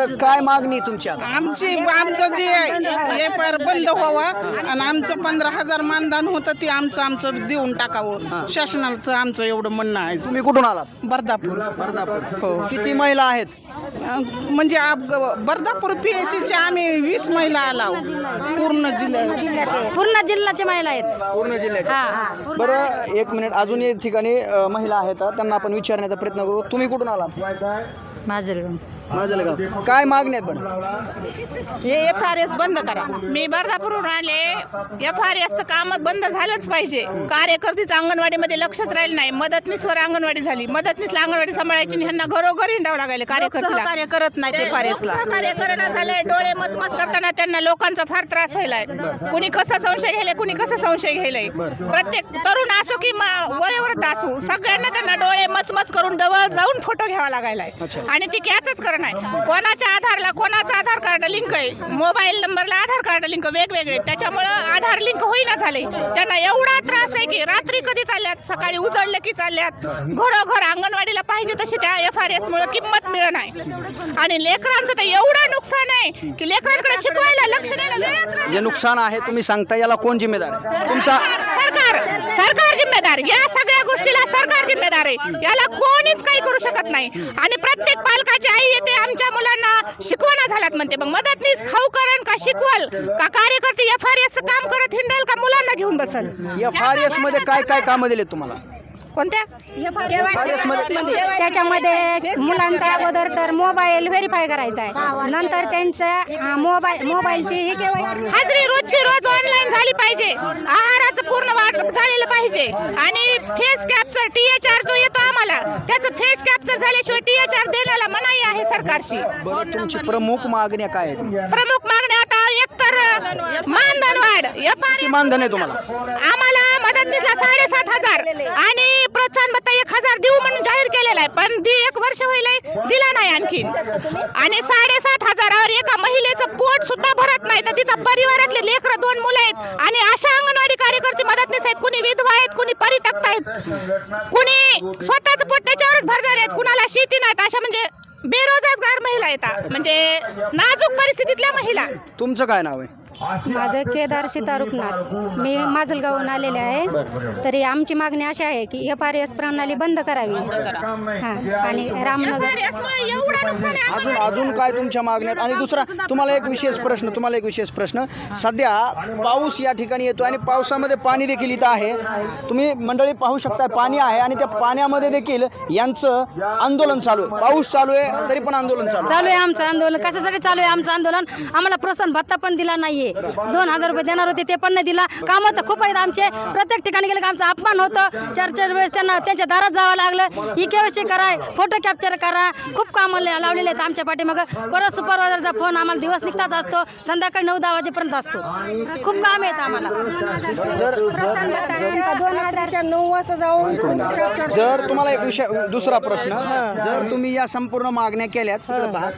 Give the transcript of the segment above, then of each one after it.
बरं काय मागणी आहे तुमची आता आमची आमचं जे हे पर बंद व्हावं आणि आमचं पंधरा हजार मानधन होतं ते आमचं आमचं देऊन टाकावं. शासनाचं आमचं एवढं म्हणणं आहे. तुम्ही कुठून आलात? बर्दापूर. बर्दापूर. हो. किती महिला आहेत? अं, म्हणजे आप- बर्दापूर पी एस सीचे आम्ही वीस महिला आलाव. पूर्ण जिल्ह्यात पूर्ण जिल्ह्याचे. महिला आहेत. पूर्ण जिल्ह्यात हा. बरं एक मिनिट. अजून एक ठिकाणी अ, महिला आहेत. त्यांना आपण विचारण्याचा प्रयत्न करू. तुम्ही कुठून आलात? काय मागणी आहेत बरं हे एफ आर एस बंद करा. मी बर्धापूरहून आले. एफ आर एसचं काम बंद झालंच पाहिजे. कार्यकर्तीचं अंगणवाडीमध्ये लक्षच राहिलं नाही. मदतनीसवर अंगणवाडी झाली. मदतनीसला अंगणवाडी सांभाळायची आणि ह्यांना घरोघर हिंडावं लागायला कार्यकर्त्याला कार्य करत नाही एफ आर एसला कार्य करणं झालंय. डोळे मचमच करताना त्यांना लोकांचा फार त्रास व्हायलाय. कुणी कसा संशय घ्यायलाय? कुणी कसा संशय घ्यायलाय? प्रत्येक तरुण असो की म- वयोवृद्ध असो सगळ्यांना त्यांना डोळे मचमच करून जवळ जाऊन फोटो घ्यावा लागायलाय. आणि ती कॅचच करणं आहे कोणाच्या आधारला कोणाचं आधार कार्ड लिंक आहे? मोबाईल नंबरला आधार कार्ड लिंक वेगवेगळे. त्याच्यामुळं आधार लिंक होईना झाले. त्यांना एवढा त्रास आहे की रात्री कधी चालल्यात? सकाळी उजळलं की चालल्यात? घरोघर अंगणवाडीला पाहिजे तशी त्या एफ आर एस मुळे किंमत मिळत नाही. आणि लेकरांचं तर एवढं नुकसान आहे की लेकरांकडे शिकवायला लक्ष द्यायला जे नुकसान आहे तुम्ही सांगता याला कोण जिम्मेदार आहे? तुमचा सरकार सरकार जिम्मेदार. या सगळ्या गोष्टीला सरकार जिम्मेदार आहे. याला कोणीच काही करू शकत नाही. आणि प्रत्येक पालकाची आई येते आमच्या मुलांना शिकवणं झाल्यात म्हणते. मग मदतनीस खाऊ करण का शिकवल? का कार्यकर्ते एफ आर एस काम करत हिंडेल का मुलांना घेऊन बसल? एफ आर एसमध्ये काय काय कामं दिलेत तुम्हाला? कोणत्या? त्याच्यामध्ये मुलांचा अगोदर तर मोबाईल व्हेरीफाय करायचा आहे. नंतर त्यांचं मोबाईल मोबाईलची हे हाजरी रोजची रोज ऑनलाईन झाली पाहिजे. आहाराचं पूर्ण वाटप झालेलं पाहिजे. आणि face capture T H R जो येतो आम्हाला त्याचं फेस कॅप्चर झाल्याशिवाय टी एच आर देण्याला मनाई आहे सरकारशी. बरं तुमची प्रमुख मागण्या काय आहेत? प्रमुख मागण्या आता एकतर मानधन वाढ किती मानधन आहे तुम्हाला? आम्हाला मदतनीसला साडेसात हजार. आणि प्रोत्साहन भत्ता हजार देऊ म्हणून जाहीर केलेला आहे पण दी एक वर्ष होईल दिला नाही आणखी आणि साडेसात हजारावर एका महिलेचं पोट सुद्धा भरत नाही तर तिचा परिवारातले लेकरं दोन मुलं आहेत. आणि अशा अंगणवाडी कार्यकर्ते मदतनीस आहेत कुणी विधवा आहेत कुणी परित्यक्त आहेत. कुणी स्वतःच पोट त्याच्यावरच भरणार आहेत कुणाला शेती नाहीत अशा म्हणजे बेरोजगार महिला येतात म्हणजे नाजूक परिस्थितीतल्या महिला. तुमचं काय नाव आहे? माझं केदार सीतारुपनाथ मी माजलगावहून आलेले आहे. तरी आमची मागणी अशी आहे की एफ आर एस प्रणाली बंद करावी. हां आणि रामनगर अजून अजून काय तुमच्या मागण्यात आणि दुसरा तुम्हाला एक विशेष प्रश्न तुम्हाला एक विशेष प्रश्न. सध्या पाऊस या ठिकाणी येतो आणि पावसामध्ये पाणी देखील इथं आहे. तुम्ही मंडळी पाहू शकता पाणी आहे आणि त्या पाण्यामध्ये देखील यांचं आंदोलन चालू आहे. पाऊस चालू आहे तरी पण आंदोलन चालू आहे. चालू आहे आमचं आंदोलन. कशासाठी चालू आहे आमचं आंदोलन? आम्हाला प्रोत्साहन भत्ता पण दिला नाहीये. दोन हजार रुपये देणार होते ते पण नाही दिला. काम तर खूप आहेत आमचे. प्रत्येक ठिकाणी गेले आमचा अपमान होतं. चार चार वेळेस त्यांना त्यांच्या दारात जावं लागलं. ई केवायसी करा फोटो कॅप्चर करा. खूप कामं लावलेले आहेत आमच्या पाठीमागं. परत सुपरवायझरचा फोन आम्हाला दिवस निघताच असतो. संध्याकाळी नऊ दहा वाजेपर्यंत असतो. खूप काम आहेत आम्हाला. दोन हजारच्या नऊ वाजता जाऊन जर तुम्हाला एक विषय दुसरा प्रश्न. जर तुम्ही या संपूर्ण मागण्या केल्यात तिकडे पहा.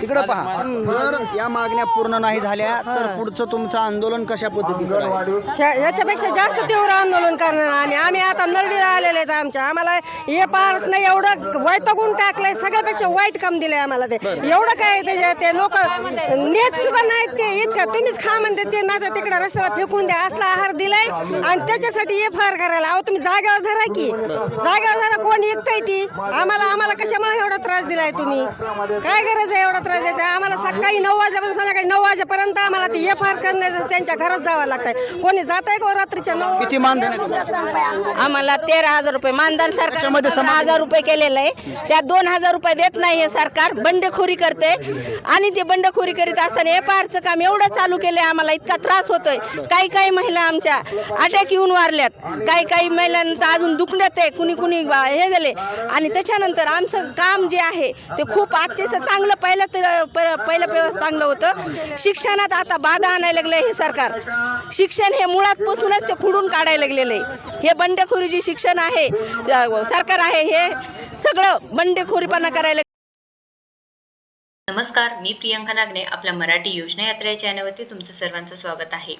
तिकडे पहा. जर या मागण्या पूर्ण नाही झाल्या तर पुढचं तुमचं आंदोलन कशा पद्धतीचं राहील? ह्या- याच्यापेक्षा जास्त तीव्र आंदोलन करणार आम्ही. आम्ही आता नरडी आलेले आहेत आमच्या. आम्हाला हे पारच नाही एवढं वैतगून टाकलंय सगळ्यापेक्षा वाईट काम दिलंय आम्हाला ते. एवढं काय ते ते लोक नेत सुद्धा नाहीत ते. इतकं तुम्हीच खा म्हणते ते ना तर तिकडे रस्त्याला फेकून द्या असला आहार दिलाय. आणि त्याच्यासाठी हे फार करायला. अहो तुम्ही जागेवर धरा की. जागेवर धरा कोण ऐकताय ती? आम्हाला आम्हाला कशामुळे एवढा त्रास दिलाय तुम्ही. काय गरज आहे एवढा त्रास द्यायचा? आम्हाला सकाळी नऊ वाजेपासून संध्याकाळी नऊ वाजेपर्यंत आम्हाला ते एफ आर करण्याचं त्यांच्या घरात जावं लागतंय. कोणी जात आहे का हो रात्रीच्या नऊ किती मानधन आहे? आम्हाला तेरा हजार रुपये मानधन सरकार समाज- हजार रुपये केलेलं आहे. त्यात दोन हजार रुपये देत नाही हे सरकार. बंडखोरी करते. आणि ते बंडखोरी करीत असताना हे पारचं काम एवढं चालू केलंय आम्हाला इतका त्रास होतोय. काही काही महिला आमच्या अटॅक येऊन वारल्यात. काही काही महिलांचं अजून दुखण्यात आहे. कुणी कुणी बा- हे झाले. आणि त्याच्यानंतर आमचं काम जे आहे. ते खूप अतिशय चांगलं पहिलं तर पहिलं चांगलं होतं. शिक्षणात आता बाधा आणायला लागलं हे सरकार. शिक्षण हे मुळात पासूनच ते खुडून काढायला लागलेलं आहे. हे बंडखोरी जी शिक्षण आहे सरकार आहे हे सगळं बंडखोरीपणा करायला नमस्कार मी प्रियंका नागने आपल्या मराठी योजना यात्रा या चॅनलवरती तुमचं सर्वांचं स्वागत आहे.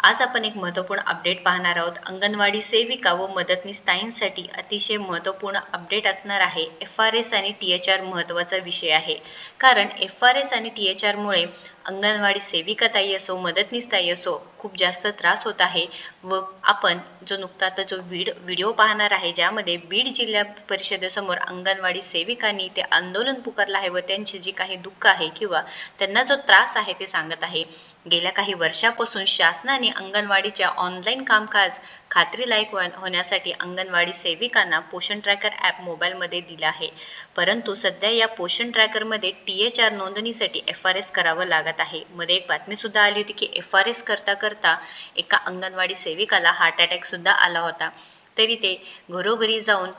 आज आपण एक महत्त्वपूर्ण अपडेट पाहणार आहोत. अंगणवाडी सेविका व मदतनीस ताईंसाठी अतिशय महत्त्वपूर्ण अपडेट असणार आहे. एफ आर एस आणि टी एच आर महत्त्वाचा विषय आहे. कारण एफ आर एस आणि टी एच आरमुळे अंगणवाडी सेविका ताई असो मदतनीस ताई असो खूप जास्त त्रास होत आहे व आपण जो नुकता आता जो व्हिड व्हिडिओ पाहणार आहे ज्यामध्ये बीड जिल्हा परिषदेसमोर अंगणवाडी सेविकांनी ते आंदोलन पुकारलं आहे व त्यांची जी काही दुःख आहे किंवा त्यांना जो त्रास आहे ते सांगत आहे. गेल्या काही वर्षापासून शासनाने अंगणवाडीच्या ऑनलाईन कामकाज खात्रीलायक होण्यासाठी अंगणवाडी सेविकांना पोषण ट्रॅकर ॲप मोबाईलमध्ये दिला आहे. परंतु सध्या या पोषण ट्रॅकरमध्ये टी एच आर नोंदणीसाठी एफ आर एस करावं लागत आहे. मध्ये एक बातमीसुद्धा आली होती की एफ आर एस करता करता एका अंगणवाडी सेविकाला हार्ट अटॅकसुद्धा आला होता. तरी ते घरोघरी जाऊन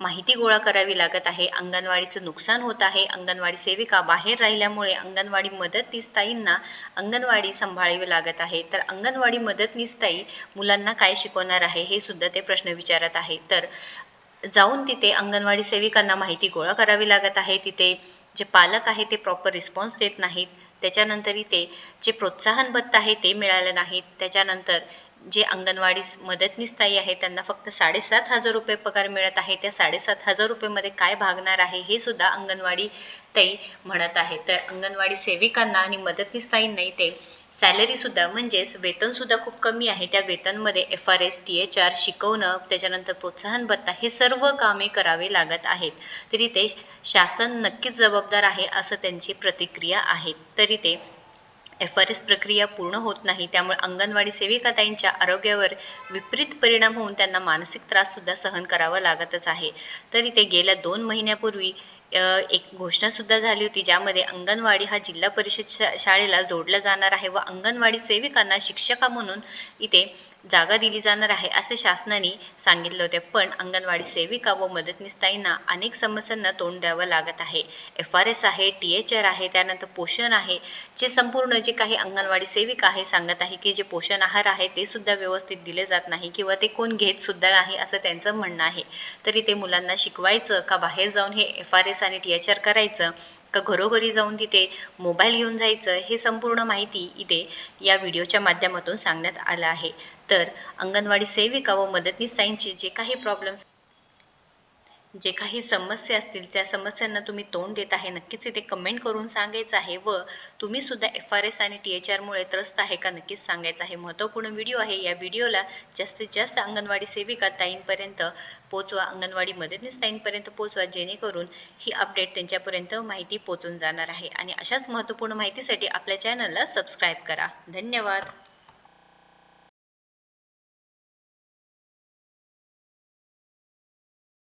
माहिती गोळा करावी लागत आहे. अंगणवाडीचं नुकसान होत आहे. अंगणवाडी सेविका बाहेर राहिल्यामुळे अंगणवाडी मदतनीसताईंना अंगणवाडी सांभाळावी लागत आहे. तर अंगणवाडी मदतनीसताई मुलांना काय शिकवणार आहे हे सुद्धा ते प्रश्न विचारत आहे. तर जाऊन तिथे अंगणवाडी सेविकांना माहिती गोळा करावी लागत आहे. तिथे जे पालक आहे ते प्रॉपर रिस्पॉन्स देत नाहीत. त्याच्यानंतर इथे जे प्रोत्साहन भत्ता आहे ते मिळालं नाहीत. त्याच्यानंतर जे अंगणवाडी मदतनीसताई आहे त्यांना फक्त साडेसात हजार रुपये पगार मिळत आहे. त्या साडेसात हजार रुपयेमध्ये काय भागणार आहे हे सुद्धा अंगणवाडी ताई म्हणत आहे तर अंगणवाडी सेविकांना आणि मदतनीस ते सॅलरीसुद्धा म्हणजेच वेतनसुद्धा खूप कमी आहे. त्या वेतनमध्ये F R S T H R शिकवणं त्याच्यानंतर प्रोत्साहन भत्ता हे सर्व कामे करावे लागत आहेत. तरी ते शासन नक्कीच जबाबदार आहे असं त्यांची प्रतिक्रिया आहे. तरी ते एफ आर एस प्रक्रिया पूर्ण होत नाही त्यामुळे अंगणवाडी सेविकाताईंच्या आरोग्यावर विपरीत परिणाम होऊन त्यांना मानसिक त्राससुद्धा सहन करावा लागतच आहे. तरी ते गेल्या दोन महिन्यापूर्वी एक घोषणासुद्धा झाली होती ज्यामध्ये अंगणवाडी हा जिल्हा परिषद शा शाळेला जोडला जाणार आहे व अंगणवाडी सेविकांना शिक्षका म्हणून इथे जागा दिली जाणार आहे असे शासनाने सांगितले होते. पण अंगणवाडी सेविका व मदतनीसताईंना अनेक समस्यांना तोंड द्यावं लागत आहे. एफ आर एस आहे टी एच आर आहे त्यानंतर पोषण आहे. जे संपूर्ण जे काही अंगणवाडी सेविका आहे सांगत आहे की जे पोषण आहार आहे ते सुद्धा व्यवस्थित दिले जात नाही किंवा ते कोण घेत सुद्धा नाही असं त्यांचं म्हणणं आहे. तरी ते मुलांना शिकवायचं का बाहेर जाऊन हे एफ आर एस आणि टी एच आर करायचं? का घरोघरी जाऊन तिथे मोबाईल घेऊन जायचं हे संपूर्ण माहिती इथे या व्हिडिओच्या माध्यमातून सांगण्यात आलं आहे. तर अंगणवाडी सेविका व मदतनीस ताईंचे जे काही प्रॉब्लेम्स जे काही समस्या असतील त्या समस्यांना तुम्ही तोंड देत आहे. नक्कीच इथे कमेंट करून सांगायचं आहे व तुम्ही सुद्धा एफ आर एस आणि टी एच आरमुळे त्रस्त आहे का नक्कीच सांगायचं आहे. महत्त्वपूर्ण व्हिडिओ आहे. या व्हिडिओला जास्तीत जास्त अंगणवाडी सेविका ताईंपर्यंत पोचवा अंगणवाडी मदतनीस ताईंपर्यंत पोचवा जेणेकरून ही अपडेट त्यांच्यापर्यंत माहिती पोचून जाणार आहे. आणि अशाच महत्त्वपूर्ण माहितीसाठी आपल्या चॅनलला सबस्क्राईब करा. धन्यवाद.